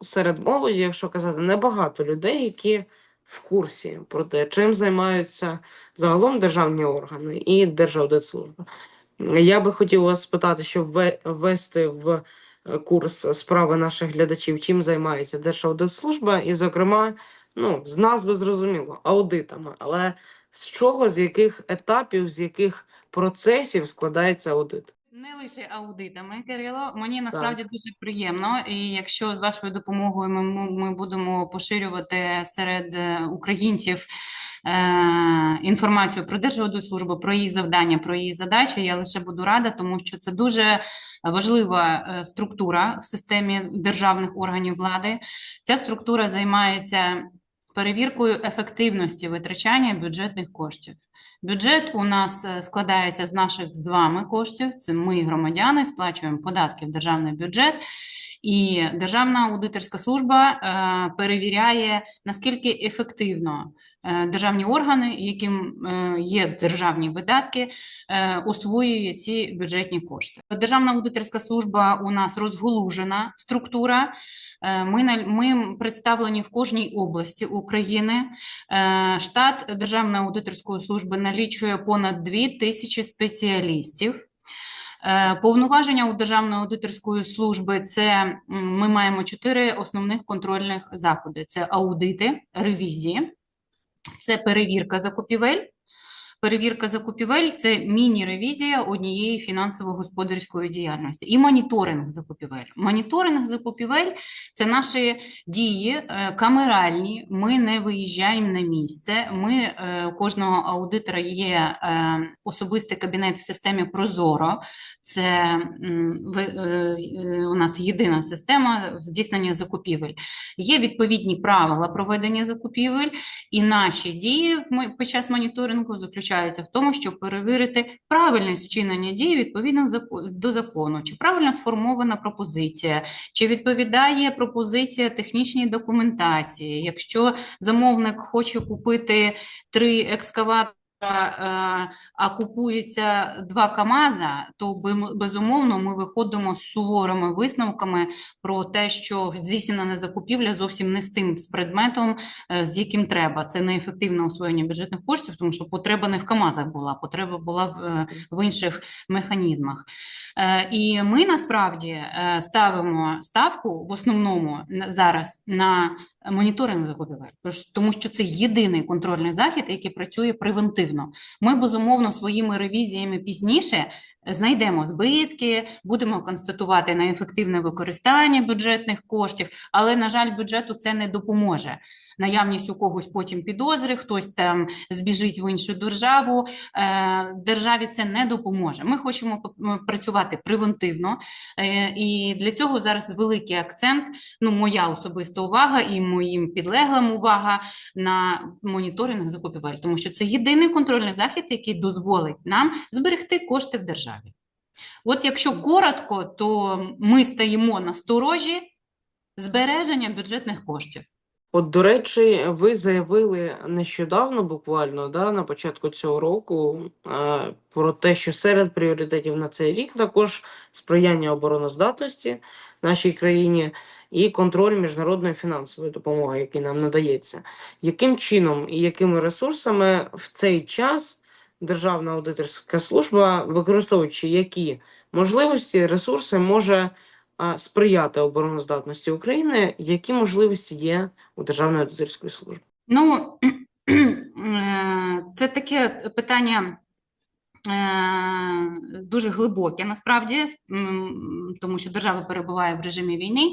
серед молоді, якщо казати, небагато людей, які в курсі про те, чим займаються загалом державні органи і Держаудитслужба. Я би хотів вас спитати, щоб вве- ввести в е, курс справи наших глядачів, чим займається Держаудитслужба, і, зокрема, ну, з назви зрозуміло, аудитами. Але з чого, з яких етапів, з яких процесів складається аудит? Не лише аудитами, Кирило. Мені насправді дуже приємно, і якщо з вашою допомогою ми, ми будемо поширювати серед е, українців е, інформацію про Держаудитслужбу, про її завдання, про її задачі, я лише буду рада, тому що це дуже важлива е, структура в системі державних органів влади. Ця структура займається перевіркою ефективності витрачання бюджетних коштів. Бюджет у нас е, складається з наших з вами коштів. Це ми, громадяни, сплачуємо податки в державний бюджет, і Державна аудиторська служба е, перевіряє, наскільки ефективно е, державні органи, яким е, є державні видатки, освоює ці бюджетні кошти. Державна аудиторська служба у нас розголужена структура. Ми, ми представлені в кожній області України. Штат Державної аудиторської служби налічує понад 2 тисячі спеціалістів. Е, Повноваження у Державної аудиторської служби це ми маємо чотири основних контрольних заходи: це аудити, ревізії, це перевірка закупівель. Перевірка закупівель це міні-ревізія однієї фінансово-господарської діяльності і моніторинг закупівель. Моніторинг закупівель це наші дії е, камеральні. Ми не виїжджаємо на місце. Ми е, кожного аудитора є е, особистий кабінет в системі Прозоро. Це у нас єдина система здійснення закупівель. Є відповідні правила проведення закупівель. І наші дії під час моніторингу заключаються в тому, щоб перевірити правильність вчинення дій відповідно до закону, чи правильно сформована пропозиція, чи відповідає пропозиція технічній документації. Якщо замовник хоче купити три екскаватора. Е, А купується два КАМАЗа, то безумовно ми виходимо з суворими висновками про те, що здійснена закупівля зовсім не з тим з предметом, е, з яким треба. Це неефективне освоєння бюджетних коштів, тому що потреба не в КАМАЗах була, потреба була в, е, в інших механізмах. Е, І ми насправді е, ставимо ставку в основному зараз на моніторинг закупівель, тому що це єдиний контрольний захід, який працює превентивно. Ми безумовно своїми ревізіями пізніше знайдемо збитки, будемо констатувати неефективне використання бюджетних коштів, але, на жаль, бюджету це не допоможе. Наявність у когось потім підозри, хтось там збіжить в іншу державу. Е, Державі це не допоможе. Ми хочемо працювати превентивно, е, і для цього зараз великий акцент. Ну, моя особиста увага і моїм підлеглим увага на моніторинг закупівель, тому що це єдиний контрольний захід, який дозволить нам зберегти кошти в державі. От якщо коротко, то ми стаємо на сторожі збереження бюджетних коштів. От, до речі, ви заявили нещодавно, буквально, да, на початку цього року, е, про те, що серед пріоритетів на цей рік також сприяння обороноздатності нашій країні і контроль міжнародної фінансової допомоги, який нам надається. Яким чином і якими ресурсами в цей час Державна аудиторська служба, використовуючи які можливості, ресурси, може сприяти обороноздатності України, які можливості є у Державної аудиторської служби? Ну, е, це таке питання е, дуже глибоке насправді, тому що держава перебуває в режимі війни,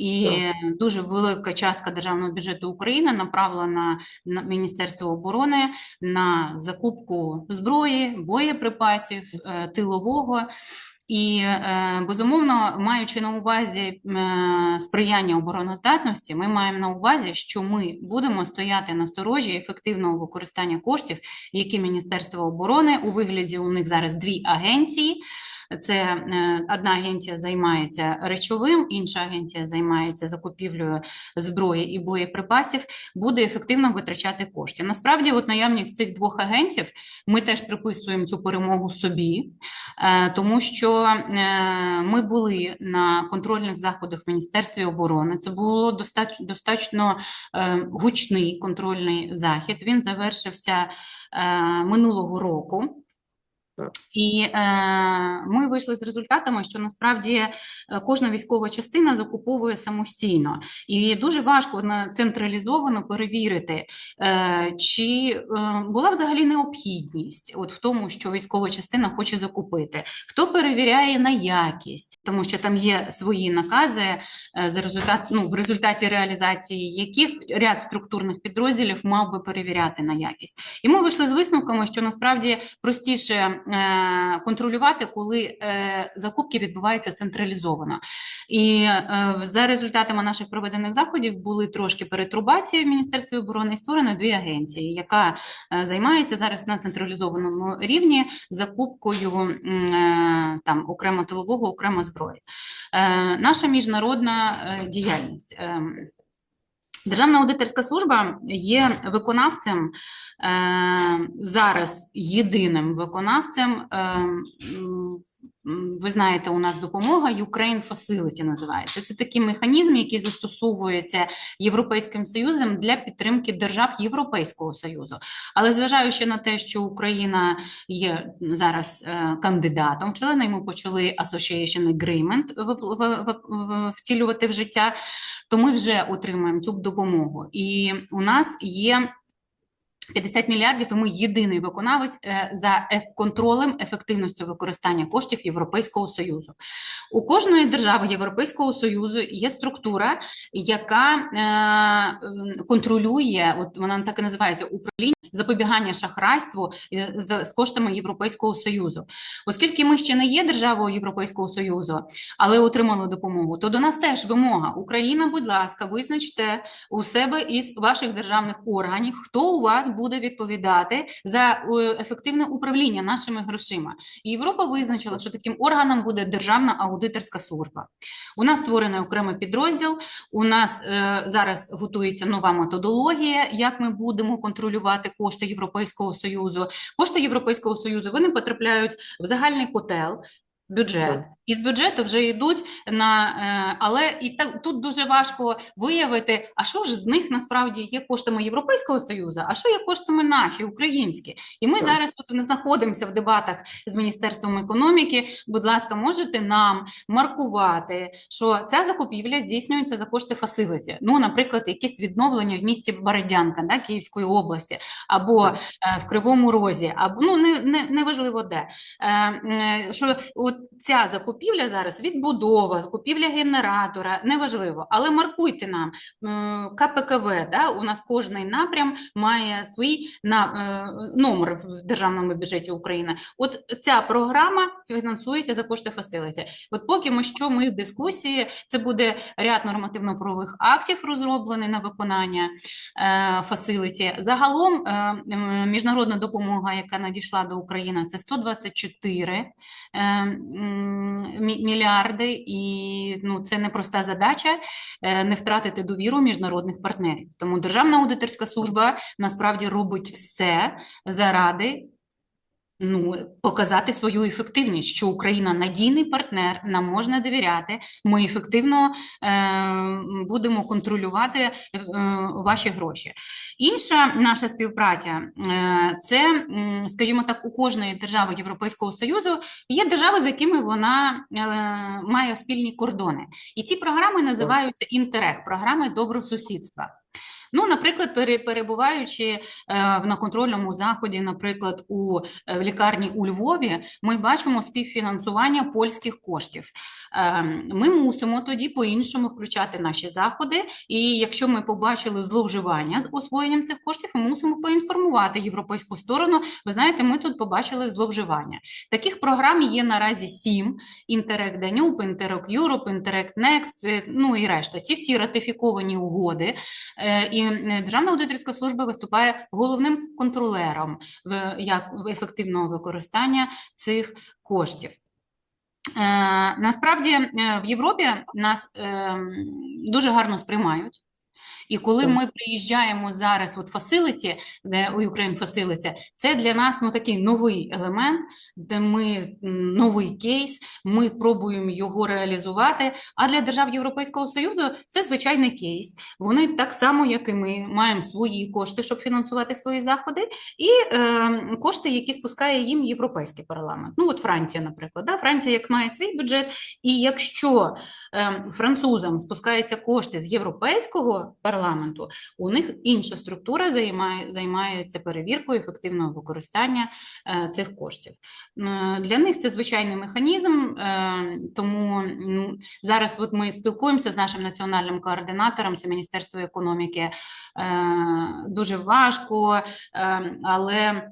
і дуже велика частка державного бюджету України направлена на Міністерство оборони на закупку зброї, боєприпасів, е, тилового. І е, безумовно, маючи на увазі е, сприяння обороноздатності, ми маємо на увазі, що ми будемо стояти на сторожі ефективного використання коштів, які Міністерство оборони у вигляді у них зараз дві агенції. Це е, одна агенція займається речовим, інша агенція займається закупівлею зброї і боєприпасів, буде ефективно витрачати кошти. Насправді, от наявність цих двох агентів ми теж приписуємо цю перемогу собі. Е, Тому що е, ми були на контрольних заходах в Міністерстві оборони. Це було достатньо, достатньо гучний контрольний захід. Він завершився минулого року. І е, ми вийшли з результатами, що насправді е, кожна військова частина закуповує самостійно, і дуже важко централізовано перевірити, е, чи е, була взагалі необхідність от в тому, що військова частина хоче закупити. Хто перевіряє на якість, тому що там є свої накази, е, за результат, ну, в результаті реалізації яких ряд структурних підрозділів мав би перевіряти на якість. І ми вийшли з висновками, що насправді простіше контролювати, коли е, закупки відбуваються централізовано. І е, за результатами наших проведених заходів були трошки перетрубації в Міністерстві оборони і створено дві агенції, яка е, займається зараз на централізованому рівні закупкою е, там окремо тилового, окремо зброї. Е, Наша міжнародна е, діяльність. Державна аудиторська служба є виконавцем е, зараз єдиним виконавцем. Е, ви знаєте, у нас допомога Ukraine Facility називається. Це такий механізм, який застосовується Європейським Союзом для підтримки держав Європейського Союзу. Але зважаючи на те, що Україна є зараз е, кандидатом в члени, ми почали Association Agreement втілювати в життя то ми вже отримаємо цю допомогу. І у нас є 50 мільярдів, і ми єдиний виконавець е, за е- контролем ефективності використання коштів Європейського Союзу. У кожної держави Європейського Союзу є структура, яка е, контролює, от вона так і називається управління запобігання шахрайству з коштами Європейського Союзу. Оскільки ми ще не є державою Європейського Союзу, але отримали допомогу, то до нас теж вимога. Україна, будь ласка, визначте у себе із ваших державних органів, хто у вас буде відповідати за е, ефективне управління нашими грошима. І Європа визначила, що таким органом буде Державна аудиторська служба. У нас створений окремий підрозділ. У нас е, зараз готується нова методологія, як ми будемо контролювати кошти Європейського Союзу. Кошти Європейського Союзу вони потрапляють в загальний котел. Бюджет. Із бюджету вже йдуть на е, але і так тут дуже важко виявити, а що ж з них насправді є коштами Європейського Союзу, а що є коштами наші, українські. І ми Так. зараз тут не знаходимося в дебатах з Міністерством економіки. Будь ласка, можете нам маркувати, що ця закупівля здійснюється за кошти фасилиті. Ну, наприклад, якесь відновлення в місті Бородянка, да, Київської області, або Так. е, в Кривому Розі, або ну не, не, неважливо де. Е, е, що от ця закупівля зараз відбудова, закупівля генератора, неважливо, але маркуйте нам КПКВ, да, у нас кожний напрям має свій е, номер в державному бюджеті України. От ця програма фінансується за кошти фасилиті. От поки ми що ми в дискусії, це буде ряд нормативно-правових актів розроблений на виконання е, фасилиті. Загалом е, міжнародна допомога, яка надійшла до України, це 124 е, м, мі- мільярди, і ну, це непроста задача е, не втратити довіру міжнародних партнерів. Тому Державна аудиторська служба насправді робить все заради ну, показати свою ефективність, що Україна надійний партнер, нам можна довіряти, ми ефективно е, будемо контролювати е, ваші гроші. Інша наша співпраця е, це, скажімо так, у кожної держави Європейського Союзу є держави, з якими вона е, має спільні кордони. І ці програми називаються Інтерег, програми добросусідства. Ну, наприклад, перебуваючи е, на контрольному заході, наприклад, у е, лікарні у Львові, ми бачимо співфінансування польських коштів. Е, Ми мусимо тоді по-іншому включати наші заходи. І якщо ми побачили зловживання з освоєнням цих коштів, ми мусимо поінформувати європейську сторону. Ви знаєте, ми тут побачили зловживання. Таких програм є наразі сім: Danube, Interreg Europe, Interreg Next, е, ну і решта. Ці всі ратифіковані угоди. Е, І е, Державна аудиторська служба виступає головним контролером в як в ефективного використання цих коштів. Е, насправді в Європі нас дуже гарно сприймають. І коли ми приїжджаємо зараз, от Facility, де у Ukraine Facility, це для нас ну, такий новий елемент, де ми новий кейс, ми пробуємо його реалізувати. А для держав Європейського Союзу це звичайний кейс. Вони так само, як і ми, маємо свої кошти, щоб фінансувати свої заходи, і е, кошти, які спускає їм Європейський парламент. Ну, от Франція, наприклад. Да? Франція як має свій бюджет, і якщо е, французам спускаються кошти з європейського парламенту, у них інша структура займає, займається перевіркою ефективного використання е, цих коштів. Е, Для них це звичайний механізм, е, тому ну, зараз от ми спілкуємося з нашим національним координатором, це Міністерство економіки. Дуже важко, але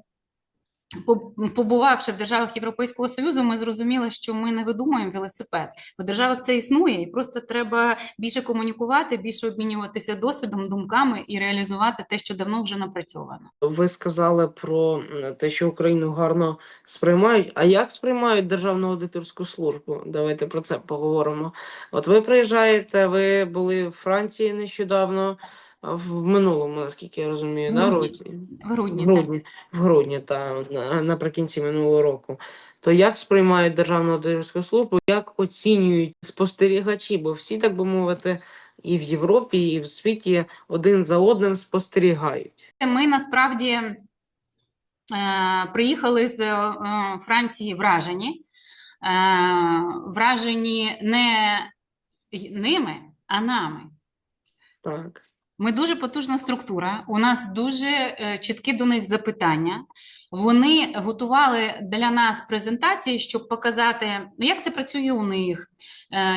побувавши в державах Європейського Союзу, ми зрозуміли, що ми не видумуємо велосипед. В державах це існує, і просто треба більше комунікувати, більше обмінюватися досвідом, думками і реалізувати те, що давно вже напрацьовано. Ви сказали про те, що Україну гарно сприймають. А як сприймають Державну аудиторську службу? Давайте про це поговоримо. От ви приїжджаєте, ви були в Франції нещодавно, в минулому, наскільки я розумію, да, році? В грудні, В так. грудні, в грудні, та наприкінці минулого року. То як сприймають Державну аудиторську службу, як оцінюють спостерігачі? Бо всі, так би мовити, і в Європі, і в світі один за одним спостерігають. Ми насправді е, приїхали з е, Франції вражені. Е, вражені не ними, а нами. Так. Ми дуже потужна структура, у нас дуже е, чіткі до них запитання. Вони готували для нас презентації, щоб показати, ну, як це працює у них,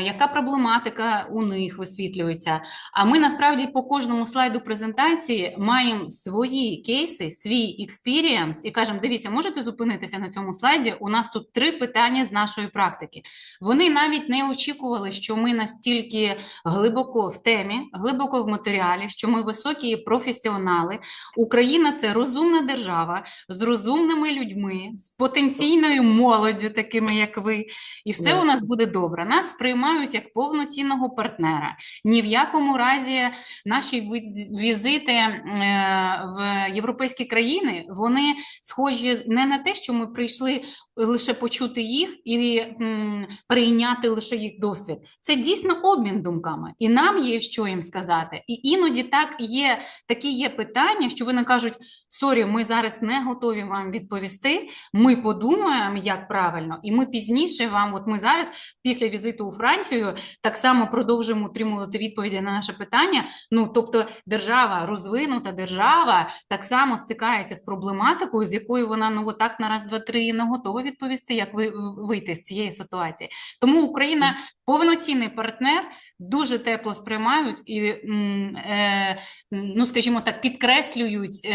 яка проблематика у них висвітлюється. А ми насправді по кожному слайду презентації маємо свої кейси, свій експірієнс і кажемо: дивіться, можете зупинитися на цьому слайді? У нас тут три питання з нашої практики. Вони навіть не очікували, що ми настільки глибоко в темі, глибоко в матеріалі, що ми високі професіонали. Україна це розумна держава з розумними людьми, з потенційною молоддю, такими як ви. І все у нас буде добре. Нас сприймають як повноцінного партнера. Ні в якому разі наші візити е, в європейські країни вони схожі не на те, що ми прийшли лише почути їх і прийняти лише їх досвід. Це дійсно обмін думками, і нам є що їм сказати. І іноді так є такі є питання, що вони кажуть: сорі, ми зараз не готові вам відповісти. Ми подумаємо, як правильно, і ми пізніше вам, от ми зараз, після візиту Францію, так само продовжуємо отримувати відповіді на наше питання. Ну тобто, держава, розвинута держава, так само стикається з проблематикою, з якою вона ну отак на раз, два, три не готова відповісти, як ви вийти з цієї ситуації. Тому Україна повноцінний партнер, дуже тепло сприймають і, е, ну скажімо так, підкреслюють, е,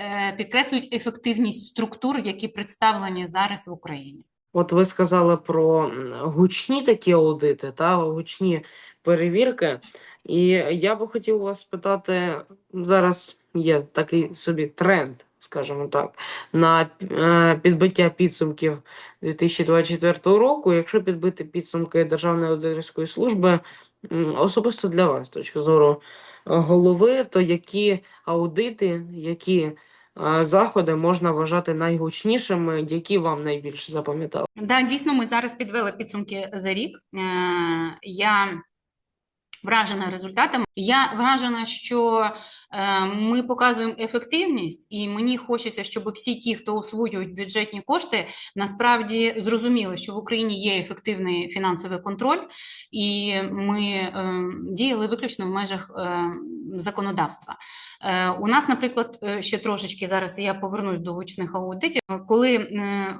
е, підкреслюють ефективність структур, які представлені зараз в Україні. От ви сказали про гучні такі аудити, та гучні перевірки. І я би хотів вас спитати, зараз є такий собі тренд, скажімо так, на е, підбиття підсумків 2024 року. Якщо підбити підсумки Державної аудиторської служби, особисто для вас, з точки зору е, голови, то які аудити, які заходи можна вважати найгучнішими, які вам найбільше запам'ятали? Да, дійсно, ми зараз підвели підсумки за рік. Е, Я вражена результатами. Я вражена, що е, ми показуємо ефективність, і мені хочеться, щоб всі ті, хто освоюють бюджетні кошти, насправді зрозуміли, що в Україні є ефективний фінансовий контроль, і ми е, діяли виключно в межах е, законодавства. Е, У нас, наприклад, е, ще трошечки зараз я повернусь до гучних аудитів. Коли е,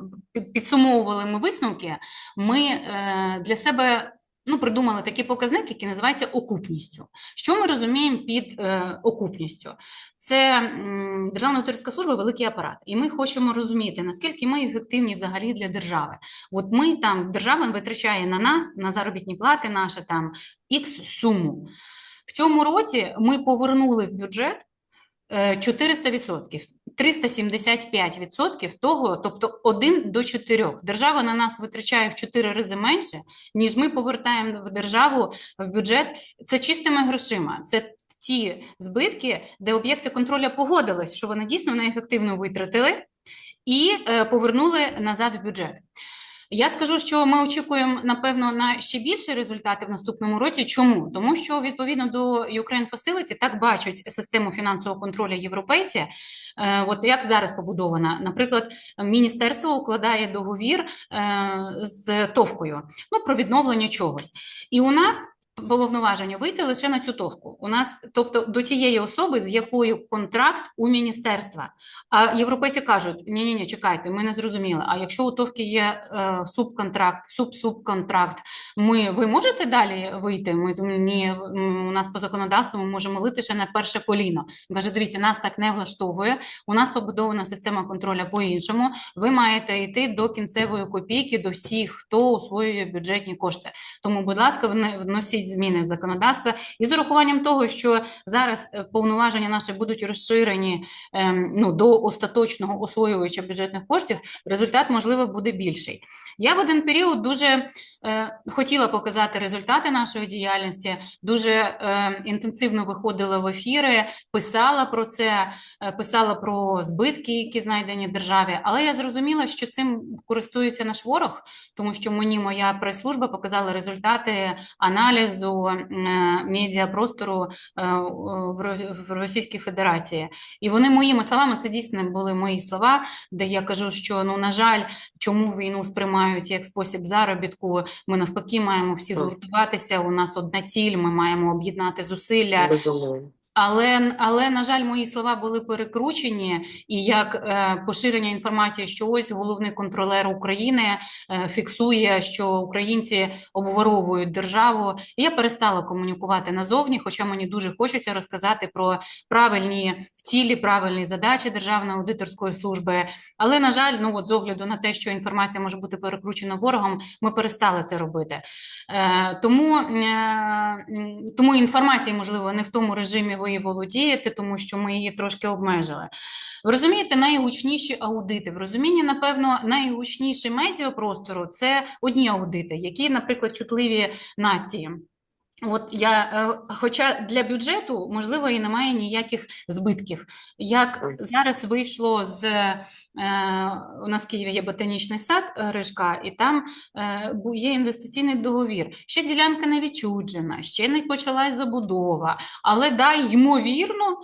підсумовували ми висновки, ми е, для себе ну, придумали такий показник, який називається окупністю. Що ми розуміємо під е, окупністю? Це м, Державна аудиторська служба великий апарат, і ми хочемо розуміти, наскільки ми ефективні взагалі для держави. От ми там держава витрачає на нас, на заробітні плати, наша там ікс суму. В цьому році ми повернули в бюджет е, 400%, 375% того, тобто 1 до 4. Держава на нас витрачає в 4 рази менше, ніж ми повертаємо в державу в бюджет. Це чистими грошима. Це ті збитки, де об'єкти контролю погодились, що вони дійсно неефективно витратили і е, повернули назад в бюджет. Я скажу, що ми очікуємо, напевно, на ще більші результати в наступному році. Чому? Тому що відповідно до Ukraine Facility так бачать систему фінансового контролю європейці, е, от як зараз побудована. Наприклад, міністерство укладає договір е, з товкою ну, про відновлення чогось. І у нас повноваження вийти лише на цю товку. У нас, тобто, до тієї особи, з якою контракт у міністерства. А європейці кажуть: ні, ні, ні, чекайте, ми не зрозуміли. А якщо у товки є е, субконтракт, суб-субконтракт, ми ви можете далі вийти? Ми ні, у нас по законодавству ми можемо лити ще на перше коліно. Каже, дивіться, нас так не влаштовує. У нас побудована система контролю по-іншому. Ви маєте йти до кінцевої копійки, до всіх, хто освоює бюджетні кошти. Тому, будь ласка, вне- зміни в законодавство. І з урахуванням того, що зараз е, повноваження наші будуть розширені ем, ну, до остаточного освоювача бюджетних коштів, результат, можливо, буде більший. Я в один період дуже е, хотіла показати результати нашої діяльності, дуже е, інтенсивно виходила в ефіри, писала про це, е, писала про збитки, які знайдені державі. Але я зрозуміла, що цим користується наш ворог, тому що мені моя прес-служба показала результати аналізу е, медіапростору е, в Ро- Російській Федерації. І вони моїми словами, це дійсно були мої слова, де я кажу, що ну на жаль, чому війну сприймають як спосіб заробітку. Ми навпаки маємо всі згуртуватися. У нас одна ціль, ми маємо об'єднати зусилля. Безумовно. Але, але, на жаль, мої слова були перекручені, і як е, поширення інформації, що ось головний контролер України е, фіксує, що українці обворовують державу. І я перестала комунікувати назовні, хоча мені дуже хочеться розказати про правильні цілі, правильні задачі Державної аудиторської служби. Але, на жаль, ну от з огляду на те, що інформація може бути перекручена ворогом, ми перестали це робити. Е, тому, е, тому інформації, можливо, не в тому режимі ви володієте, тому що ми її трошки обмежили. Ви розумієте, найгучніші аудити. В розумінні, напевно, найгучніші медіапростору – це одні аудити, які, наприклад, чутливі нації. От я, е, хоча для бюджету, можливо, і немає ніяких збитків. Як зараз вийшло з е, у нас в Києві є ботанічний сад е, Рижка, і там є інвестиційний договір. Ще ділянка не відчуджена, ще не почалась забудова. Але да, ймовірно,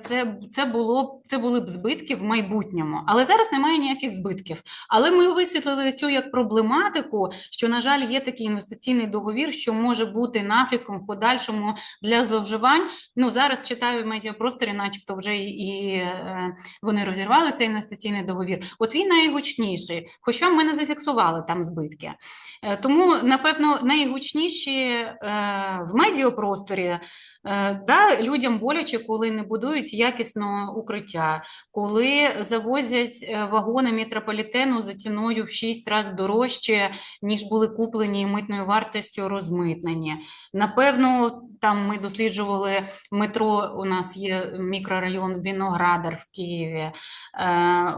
це, це, було, це були б збитки в майбутньому. Але зараз немає ніяких збитків. Але ми висвітлили цю як проблематику, що, на жаль, є такий інвестиційний договір, що може бути наслідком в подальшому для зловживань. Ну, зараз читаю в медіапросторі, начебто вже і, е, вони розірвали цей інвестиційний договір. От він найгучніший, хоча ми не зафіксували там збитки. Е, Тому, напевно, найгучніші е, в медіапросторі да, людям боляче, коли не будують якісно укриття, коли завозять вагони метрополітену за ціною в 6 разів дорожче, ніж були куплені митною вартістю розмитнені. Напевно, там ми досліджували метро. У нас є мікрорайон Віноградар в Києві. Е,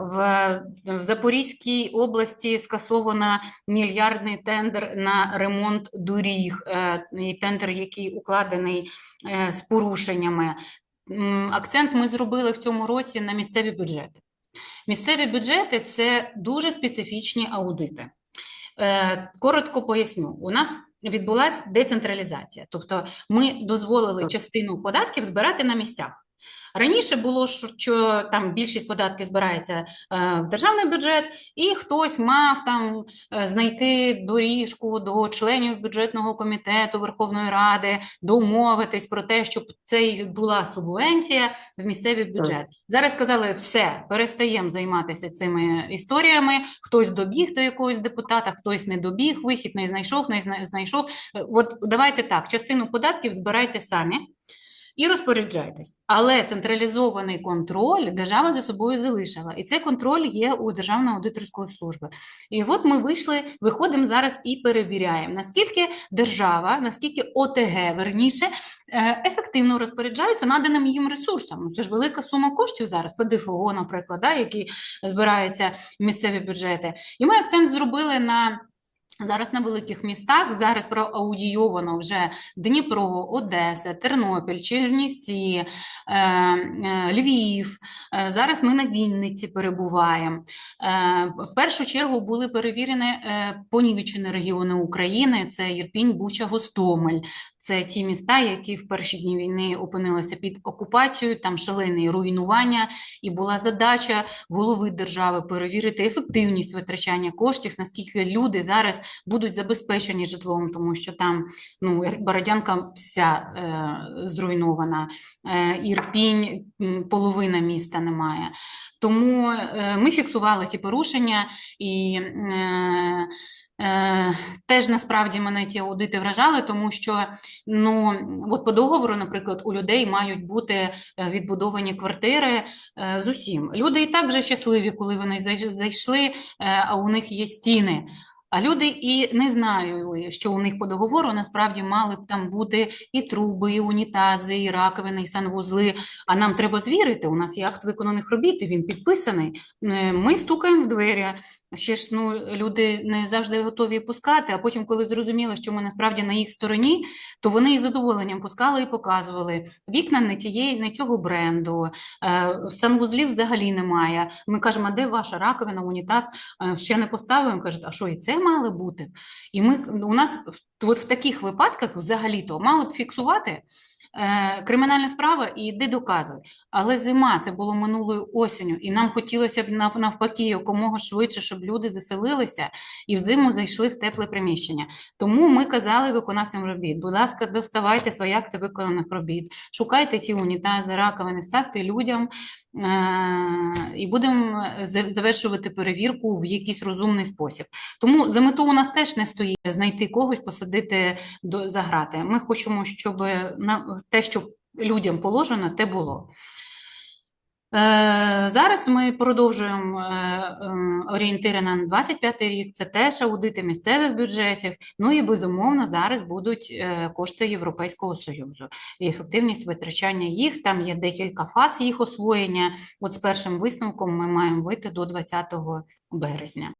В, Запорізькій області скасовано мільярдний тендер на ремонт доріг, е, і тендер, який укладений е, з порушеннями. Акцент ми зробили в цьому році на місцеві бюджети. Місцеві бюджети це дуже специфічні аудити. Коротко поясню, у нас відбулася децентралізація, тобто ми дозволили частину податків збирати на місцях. Раніше було, що, що там більшість податків збирається е, в державний бюджет, і хтось мав там е, знайти доріжку до членів бюджетного комітету Верховної Ради, домовитись про те, щоб це була субвенція в місцевий бюджет. Зараз сказали, все, перестаємо займатися цими історіями. Хтось добіг до якогось депутата, хтось не добіг, вихід не знайшов, не зна- знайшов. Е, От давайте так, частину податків збирайте самі. І розпоряджайтесь. Але централізований контроль держава за собою залишила. І цей контроль є у Державної аудиторської служби. І от ми вийшли, виходимо зараз і перевіряємо, наскільки держава, наскільки ОТГ, верніше, е, ефективно розпоряджаються наданим їм ресурсом. Ну, Це ж велика сума коштів зараз, ПДФО, наприклад, да, які збираються місцеві бюджети. І ми акцент зробили на Зараз на великих містах зараз проаудійовано вже Дніпро, Одеса, Тернопіль, Чернівці, е, е, Львів. Е, Зараз ми на Вінниці перебуваємо. В першу чергу були перевірені понівечені регіони України: це Ірпінь, Буча, Гостомель. Це ті міста, які в перші дні війни опинилися під окупацією, там шалене руйнування, і була задача голови держави перевірити ефективність витрачання коштів, наскільки люди зараз будуть забезпечені житлом, тому що там ну, Бородянка вся е, зруйнована, е, Ірпінь, половина міста немає. Тому е, ми фіксували ті порушення і. Е, Е, теж насправді мене ті аудити вражали, тому що ну от по договору, наприклад, у людей мають бути е, відбудовані квартири е, з усім. Люди і так вже щасливі, коли вони зай- зайшли, е, а у них є стіни. А люди і не знали, що у них по договору насправді мали б там бути і труби, і унітази, і раковини, і санвузли. А нам треба звірити. У нас є акт виконаних робіт, і він підписаний. Ми стукаємо в двері. Ще ж ну, люди не завжди готові пускати, а потім, коли зрозуміли, що ми насправді на їх стороні, то вони із задоволенням пускали і показували. Вікна не тієї, не цього бренду, е, санвузлів взагалі немає. Ми кажемо, а де ваша раковина, унітаз? Е, Ще не поставимо. Кажуть, а що і це мало бути? І ми у нас от в таких випадках взагалі-то мали б фіксувати. Е, Кримінальна справа і йди доказуй. Але зима це було минулою осінню, і нам хотілося б навпаки якомога швидше, щоб люди заселилися і взиму зайшли в тепле приміщення. Тому ми казали виконавцям робіт: будь ласка, доставайте свої акти виконаних робіт, шукайте ті унітази, раковини, ставте людям. е, І будемо завершувати перевірку в якийсь розумний спосіб. Тому за мету у нас теж не стоїть знайти когось, посадити до за грати. Ми хочемо, щоб на те, що людям положено, те було. Е, Зараз ми продовжуємо е, е, орієнтири на 25 рік. Це теж аудити місцевих бюджетів. Ну і безумовно зараз будуть кошти Європейського союзу і ефективність витрачання їх. Там є декілька фаз їх освоєння. От з першим висновком ми маємо вийти до 20 березня.